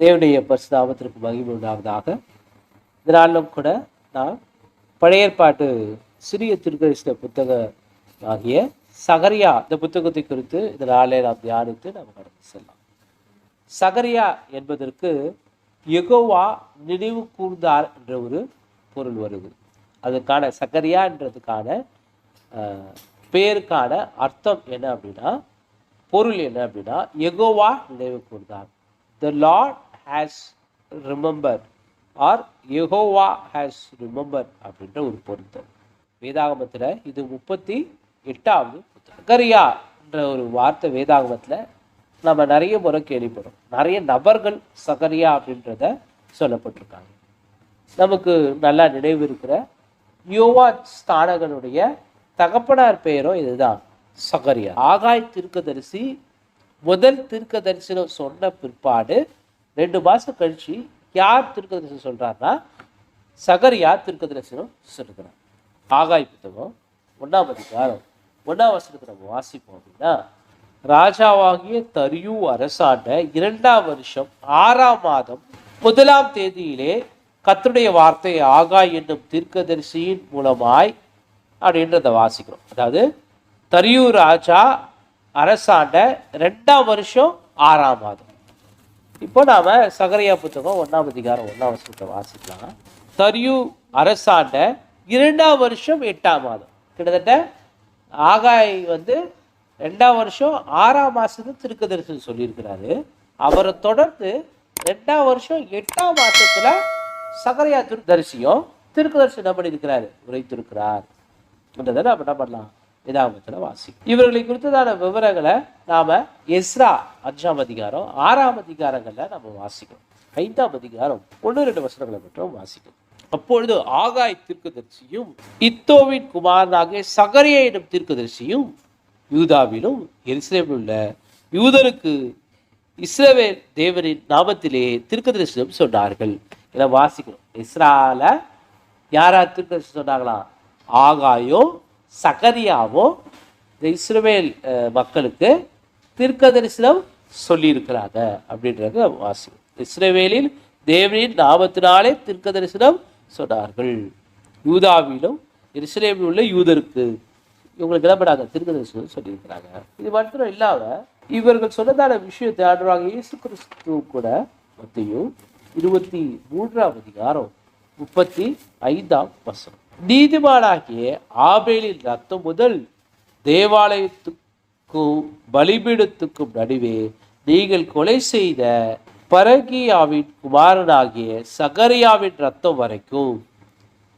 தேவனுடைய பரிசுதாபத்திற்கு மகிழ்வு உண்டாவதாக இதனாலும் கூட நாம் பழைய ஏற்பாட்டு சிறிய திருக்கரிசின புத்தக ஆகிய சகரியா இந்த புத்தகத்தை குறித்து இதனாலே நாம் தியானித்து நாம் கடந்து செல்லலாம். சகரியா என்பதற்கு எகோவா நினைவு கூர்ந்தார் என்ற ஒரு பொருள் வருது. அதுக்கான சகரியா என்றதுக்கான பெயருக்கான அர்த்தம் என்ன அப்படின்னா பொருள் என்ன அப்படின்னா எகோவா நினைவு கூர்ந்தார். The Lord has remember or Jehovah has remember அப்படின்ற ஒரு பொருத்தம். வேதாகமத்தில் இது முப்பத்தி எட்டாவது சகரியா என்ற ஒரு வார்த்தை வேதாகமத்தில் நம்ம நிறைய முறை கேள்விப்படுறோம் நிறைய நபர்கள் சகரியா அப்படின்றத சொல்லப்பட்டிருக்காங்க. நமக்கு நல்லா நினைவு இருக்கிற யோவா ஸ்தானகனுடைய தகப்பனார் பெயரும் இதுதான் சகரியா. ஆகாய் தீர்க்கதரிசி முதல் தீர்க்கதரிசனம் சொன்ன பிற்பாடு ரெண்டு மாதம் கழிச்சு யார் தீர்க்கதரிசனம் சொல்கிறாருன்னா சகரியா திருக்கதரிசனம் சொல்லுகிறார் ஆகாய் புத்தகம் ஒன்றாம் அதிகாரம் ஒன்றாம் வருஷத்துக்கு நம்ம வாசிப்போம் அப்படின்னா ராஜாவாகிய தரியு அரசாண்ட இரண்டாம் வருஷம் ஆறாம் மாதம் முதலாம் தேதியிலே கத்துடைய வார்த்தை ஆகாய் என்னும் தீர்க்கதரிசியின் மூலமாய் அப்படின்றத வாசிக்கிறோம். அதாவது தரியு ராஜா அரசாண்ட ரெண்டாம் வருஷம் ஆறாம் மாதம். இப்போ நாம சகரையா புத்தகம் ஒன்றாம் அதிகாரம் ஒன்றாம் வருஷத்தை வாசிக்கலாம். தரியு அரசாண்ட இரண்டாம் வருஷம் எட்டாம் மாதம். கிட்டத்தட்ட ஆகாய் வந்து ரெண்டாம் வருஷம் ஆறாம் மாசத்து திருக்கதரிசனம் சொல்லியிருக்கிறாரு. அவரை தொடர்ந்து ரெண்டாம் வருஷம் எட்டாம் மாசத்துல சகரையா திருதரிசியும் திருக்கதரிசனம் பண்ணியிருக்கிறாரு? உரைத்திருக்கிறார். என்றதை நம்ம என்ன பண்ணலாம்? வேதாகமத்தில் வாசி. இவர்களை குறித்ததான விவரங்களை நாம் எஸ்ரா அஞ்சாம் அதிகாரம் ஆறாம் அதிகாரங்களில் நம்ம வாசிக்கணும் ஐந்தாம் அதிகாரம் ஒன்று ரெண்டு வசனங்களை மட்டும் வாசிக்கணும் அப்பொழுது ஆகாய் தீர்க்கதரிசியும் இத்தோவின் குமாரனாகிய சகரியா எனும் தீர்க்கதரிசியும் யூதாவிலும் எருசலேமில் உள்ள யூதருக்கு இஸ்ரவேல் தேவரின் நாமத்திலே தீர்க்கதரிசனம் சொன்னார்கள். என வாசிக்கிறோம். இஸ்ரால யாரா தீர்க்கதரிசனம் சொன்னாங்களாம் ஆகாயோ சகரியாவோ இந்த இஸ்ரவேல் மக்களுக்கு தீர்க்கதரிசனம் சொல்லியிருக்கிறாங்க அப்படின்றத வாசிக்கிறோம் இஸ்ரவேலில் தேவனின் நாமத்தினாலே தீர்க்கதரிசனம் சொன்னார்கள். யூதாவிலும் எருசலேமில் உள்ள யூதருக்கு இவங்களுக்கு என்ன பண்ணாங்க? திருக்கதரிசனம் சொல்லியிருக்கிறாங்க. இது மட்டும் இல்லாம இவர்கள் சொன்னதான விஷயத்தை ஆடுறாங்க இயேசு கிறிஸ்து கூட மத்தியும் இருபத்தி மூன்றாம் அதிகாரம் முப்பத்தி ஐந்தாம் வசனம். நீதிமானாகிய ஆபேலின் ரத்தம் முதல் தேவாலயத்துக்கும் பலிபீடத்துக்கும் நடுவே நீங்கள் கொலை செய்த பரகியாவின் குமாரனாகிய சகரியாவின் ரத்தம் வரைக்கும்.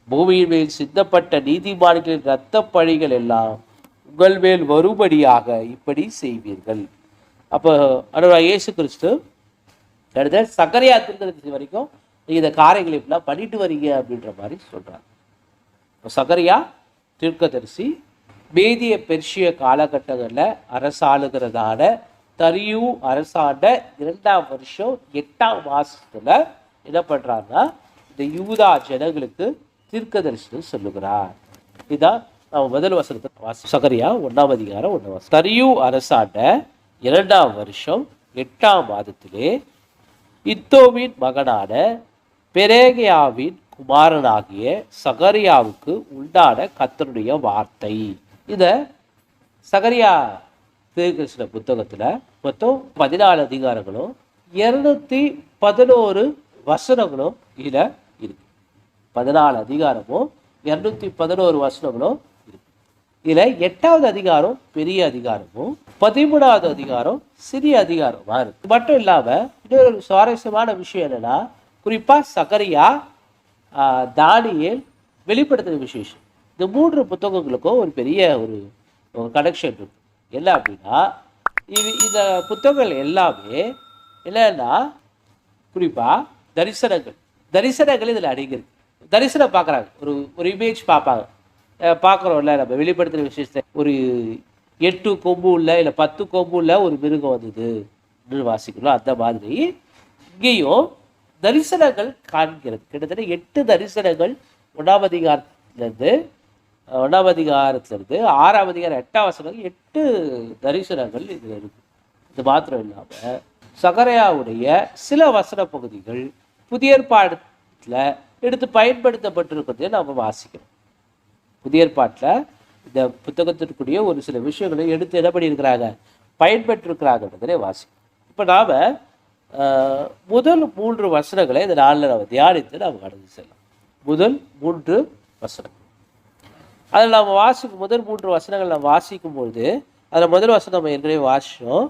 பூமியின் மேல் சிந்தப்பட்ட நீதிமான்களின் இரத்த பழிகள் எல்லாம் உங்கள் மேல் வரும்படியாக இப்படி செய்வீர்கள். அப்போ அனுரா இயேசு கிறிஸ்து அடுத்த சக்கரையா வரைக்கும் நீங்கள் இந்த காரியங்களை இப்படிலாம் பண்ணிட்டு வரீங்க அப்படின்ற மாதிரி சொல்கிறாங்க இப்போ சகரியா தீர்க்கதரிசி மேதிய பெர்ஷிய காலகட்டங்களில் அரசாளுகிறதான தரியு அரசாண்ட இரண்டாம் வருஷம் எட்டாம் மாசத்துல என்ன பண்றாருன்னா இந்த யூதா ஜனங்களுக்கு தீர்க்கதரிசனம் சொல்லுகிறார். இதான் நம்ம முதல் வசனத்தை வாசி சகரியா ஒன்றாம் அதிகாரம் ஒன்றாம் வசனம். தரியு அரசாண்ட இரண்டாம் வருஷம் எட்டாம் மாதத்திலே இத்தோவின் மகனான பெரேகியாவின் குமாரனாகிய சகரியாவுக்கு உண்டான கத்தருடைய வார்த்தை. இதை சகரியா திருகிருஷ்ண புத்தகத்தில் மொத்தம் பதினாலு அதிகாரங்களும் இருநூத்தி பதினோரு வசனங்களும் இதில் இருக்கு. பதினாலு அதிகாரமும் இரநூத்தி பதினோரு வசனங்களும் இருக்கு. இதில் எட்டாவது அதிகாரம் பெரிய அதிகாரமும் பதிமூணாவது அதிகாரம் சிறிய அதிகாரமாக இருக்கு. மட்டும் இல்லாமல் இன்னொரு சுவாரஸ்யமான விஷயம் என்னன்னா குறிப்பாக சகரியா தானியல் வெளிப்படுத்தின விசேஷம். இந்த மூன்று புத்தகங்களுக்கும் ஒரு பெரிய ஒரு கனெக்ஷன் இருக்கு. என்ன அப்படின்னா இது இந்த புத்தகங்கள் எல்லாமே என்னன்னா குறிப்பாக தரிசனங்கள். தரிசனங்கள் இதில் அடங்கியிருக்கு. தரிசனம் பார்க்குறாங்க. ஒரு ஒரு இமேஜ் பார்ப்பாங்க. பார்க்குறோம்ல நம்ம வெளிப்படுத்துகிற விஷயத்தை ஒரு எட்டு கொம்பு உள்ள இல்லை பத்து கொம்பு உள்ள ஒரு மிருகம் வந்தது. அப்படின்னு வாசிக்கணும் அந்த மாதிரி இங்கேயும் தரிசனங்கள் காண்கிறது. கிட்டத்தட்ட எட்டு தரிசனங்கள் ஒன்றாம் அதிகாரத்திலிருந்து ஒன்றாம் அதிகாரத்திலிருந்து ஆறாம் அதிகாரம் எட்டாம் வசனம் எட்டு தரிசனங்கள் இதில் இருக்கு. இது மாத்திரம் இல்லாமல் சகரையாவுடைய சில வசன பகுதிகள் புதிய ஏற்பாட்டில் எடுத்து பயன்படுத்தப்பட்டிருக்கிறதை நாம் வாசிக்கிறோம். புதிய ஏற்பாட்டில் இந்த புத்தகத்திற்குரிய ஒரு சில விஷயங்களை எடுத்து என்ன பண்ணியிருக்கிறாங்க? பயன்பெற்றிருக்கிறாங்கன்றதே வாசிக்கிறோம். இப்போ நாம் முதல் மூன்று வசனங்களை இந்த நாளில் நம்ம தியானித்து நாம் கடந்து செல்லலாம். முதல் மூன்று வசனம். அதில் நாம் வாசிக்கும் முதல் மூன்று வசனங்கள் நாம் வாசிக்கும் பொழுது அதில் முதல் வசனம் நம்ம என்றே வாசிச்சோம்.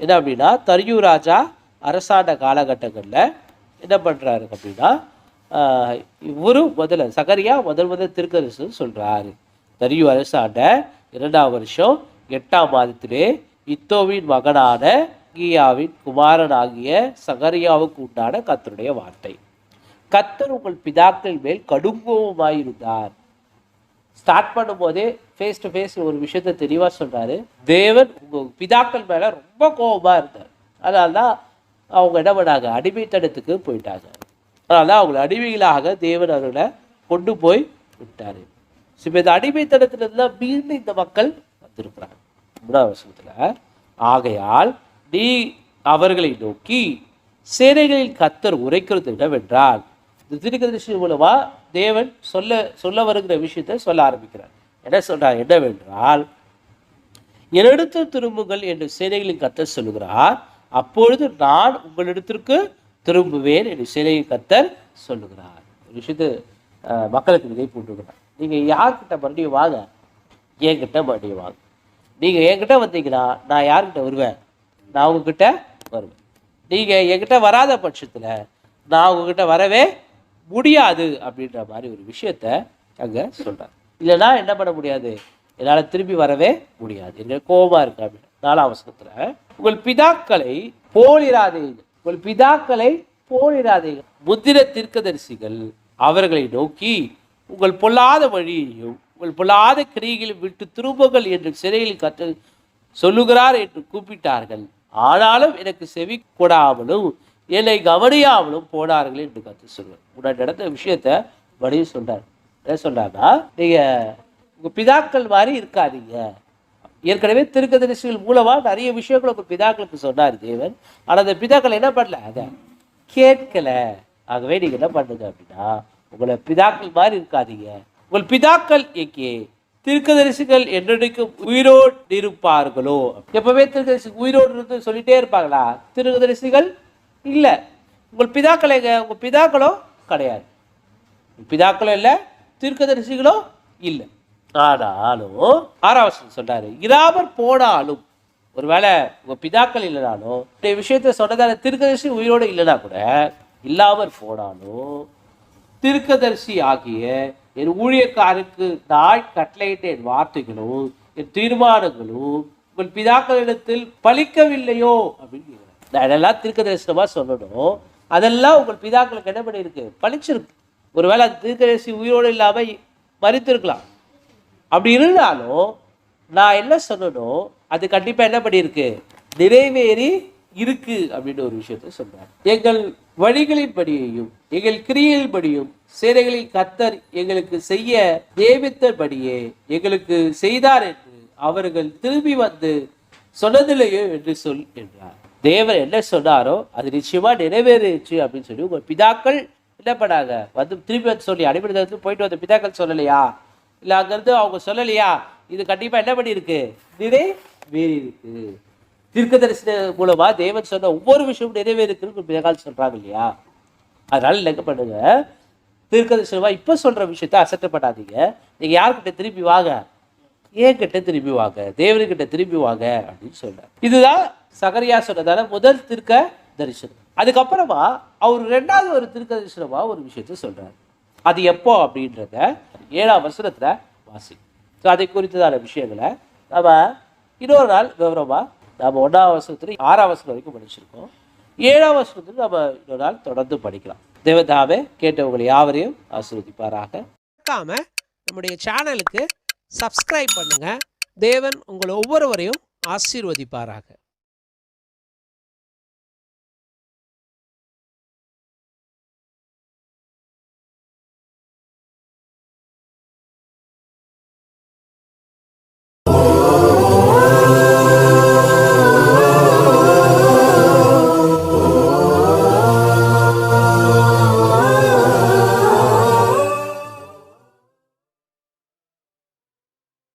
என்ன அப்படின்னா தரியு ராஜா அரசாண்ட காலகட்டங்களில் என்ன பண்ணுறாரு அப்படின்னா இவரு இவரும் முதல்ல சகரியா முதல் முதல் திருக்கரசுன்னு சொல்கிறாரு தரியு அரசாண்ட இரண்டாம் வருஷம் எட்டாம் மாதத்திலே இத்தோவின் மகனான சக்கியாவின் குமாரனாகிய சகரியாவுக்கு உண்டான கத்தருடைய வார்த்தை. கர்த்தர் உங்கள் பிதாக்கள் மேல் கடுங்கோபமாயிருந்தார். ஸ்டார்ட் பண்ணும்போதே ஃபேஸ் டு ஃபேஸ் ஒரு விஷயத்த தெளிவாக சொல்கிறாரு தேவன் உங்கள் பிதாக்கள் மேல ரொம்ப கோபமாக இருந்தார். அதனால தான் அவங்க என்ன பண்ணாங்க? அடிமைத்தனத்துக்கு போயிட்டாங்க. அதனால தான் அவங்களை அடிமைகளாக தேவன் அவர்களை கொண்டு போய் விட்டாரு. ஸோ இப்போ இந்த அடிமைத்தனத்திலிருந்து தான் மீண்டும் இந்த மக்கள் வந்திருக்கிறாங்க. மூணாவது வருஷத்தில் ஆகையால் நீ அவர்களை நோக்கி சேனைகளில் கத்தர் உரைக்கிறது என்னவென்றால் இந்த திருக்கதரிசி மூலமாக தேவன் சொல்ல சொல்ல வருகிற விஷயத்தை சொல்ல ஆரம்பிக்கிறார். என்ன சொல்கிறார் என்னவென்றால் என்னிடத்து திரும்புங்கள் என்று சேனைகளின் கத்தர் சொல்லுகிறார். அப்பொழுது நான் உங்களிடத்திற்கு திரும்புவேன் என்று சேனையின் கத்தர் சொல்லுகிறார். ஒரு விஷயத்தை மக்களுக்கு விதை போட்டுக்கிறார் நீங்க யார்கிட்ட மறுபடியும் வாங்க? என்கிட்ட மறுபடியும் வாங்க. நீங்கள் என்கிட்ட வந்தீங்கன்னா நான் யார்கிட்ட வருவேன்? நான் உங்ககிட்ட வருவேன். நீங்கள் என்கிட்ட வராத பட்சத்தில் நான் உங்ககிட்ட வரவே முடியாது அப்படின்ற மாதிரி ஒரு விஷயத்த அங்கே சொல்கிறார் இல்லைன்னா என்ன பண்ண முடியாது? என்னால் திரும்பி வரவே முடியாது. எங்க கோபமாக இருக்கு அப்படின்னு. நாலாம் அவசரத்தில் உங்கள் பிதாக்களை போலிராதீர்கள். உங்கள் பிதாக்களை போலிராதீர்கள். முத்திர தீர்க்கதரிசிகள் அவர்களை நோக்கி உங்கள் பொல்லாத வழியையும் உங்கள் பொல்லாத கிரிகளை விட்டு திரும்புகள் என்று சிறையில் கற்று சொல்லுகிறார் என்று கூப்பிட்டார்கள். ஆனாலும் எனக்கு செவி கொடாமலும் என்னை கவனியாமலும் போனார்கள் என்று கற்று சொல்வார். முன்னாடி நடந்த விஷயத்த மறுபடியும் சொல்றார் என்ன சொல்றாருன்னா நீங்கள் உங்கள் பிதாக்கள் மாதிரி இருக்காதீங்க. ஏற்கனவே திருக்கதரிசிகள் மூலமாக நிறைய விஷயங்கள் உங்கள் பிதாக்களுக்கு சொன்னார் தேவன். ஆனால் அந்த பிதாக்கள் என்ன பண்ணல? அதை கேட்கல. ஆகவே நீங்கள் என்ன பண்ணுங்க அப்படின்னா உங்களை பிதாக்கள் மாதிரி இருக்காதீங்க. உங்கள் பிதாக்கள் எங்கே? திருக்கதரிசிகள் என்றைக்கும் உயிரோடு இருப்பார்களோ எப்பவுமே திருக்கதரிசி உயிரோடு இருந்து சொல்லிட்டே இருப்பாங்களா திருக்கதரிசிகள் இல்லை. உங்கள் பிதாக்கள் எங்க? உங்கள் பிதாக்களோ கிடையாது. பிதாக்களும் இல்லை திருக்கதரிசிகளோ இல்லை. ஆனாலும் ஆறாவசம் சொல்றாரு இராமர் போனாலும் ஒருவேளை உங்கள் பிதாக்கள் இல்லைனாலும் இந்த விஷயத்த சொன்னதால திருக்கதரிசி உயிரோடு இல்லைனா கூட இல்லாமற் போனாலும் திருக்கதரிசி ஆகிய என் ஊழியக்காருக்கு நாள் கட்டளையிட்ட என் வார்த்தைகளும் என் தீர்மானங்களும் உங்கள் பிதாக்களிடத்தில் பழிக்கவில்லையோ அப்படின்னு நான் இதெல்லாம் தீர்க்கதரிசனமா சொல்லணும். அதெல்லாம் உங்கள் பிதாக்களுக்கு என்ன பண்ணியிருக்கு? பழிச்சிருக்கு. ஒருவேளை அது உயிரோடு இல்லாமல் மறித்திருக்கலாம். அப்படி இருந்தாலும் நான் என்ன சொல்லணும்? அது கண்டிப்பாக என்ன பண்ணியிருக்கு? நிறைவேறி இருக்கு அப்படின்னு ஒரு விஷயத்த சொல்கிறார் எங்கள் வழிகளின்படியையும் எங்கள் கிரியையின்படியும் சேனைகளில் கத்தர் எங்களுக்கு செய்ய நியமித்தபடியே எங்களுக்கு செய்தார் என்று அவர்கள் திரும்பி வந்து சொன்னதில்லையோ என்று சொல் என்றார். தேவர் என்ன சொன்னாரோ அது நிச்சயமா நிறைவேறிச்சு அப்படின்னு சொல்லி உங்க பிதாக்கள் என்ன பண்ணாங்க வந்து திரும்பி வந்து சொல்லி அடிப்படை போயிட்டு வந்த பிதாக்கள் சொல்லலையா? இல்ல அங்கிருந்து அவங்க சொல்லலையா? இது கண்டிப்பா என்ன பண்ணியிருக்கு? நிறை நிறைவேறி இருக்கு தீர்க்கதரிசன மூலமா தேவன் சொன்ன ஒவ்வொரு விஷயமும் நிறைவேறுக்குன்னு பிதாக்கள் சொல்றாங்க இல்லையா? அதனால என்ன பண்ணுங்க? தீர்க்கதரிசனமா இப்ப சொல்ற விஷயத்த அசட்டப்படாதீங்க. நீங்கள் நீங்க யார்கிட்ட திருப்பி வாங்க? ஏன்கிட்ட திரும்பி வாங்க. தேவனுக்கிட்ட திரும்பி வாங்க அப்படின்னு சொல்றார். இதுதான் சகரியா சொன்னதால முதல் திருக்க தரிசனம் அதுக்கப்புறமா அவர் ரெண்டாவது ஒரு திருக்க தரிசனமா ஒரு விஷயத்த சொல்றாரு. அது எப்போ அப்படின்றத ஏழாம் வசனத்துல வாசி ஸோ அதை குறித்ததான விஷயங்களை நம்ம இன்னொரு நாள் விவரமா நம்ம ஒன்றாம் வருஷத்துல ஆறாம் வருஷம் வரைக்கும் படிச்சிருக்கோம். ஏழாம் வசனத்துல நம்ம இன்னொரு நாள் தொடர்ந்து படிக்கலாம். தேவதாவே கேட்டவங்களை யாவரையும் ஆசிர்வதிப்பாராக. மறக்காம நம்முடைய சேனலுக்கு சப்ஸ்கிரைப் பண்ணுங்க. தேவன் உங்களை ஒவ்வொருவரையும் ஆசீர்வதிப்பாராக.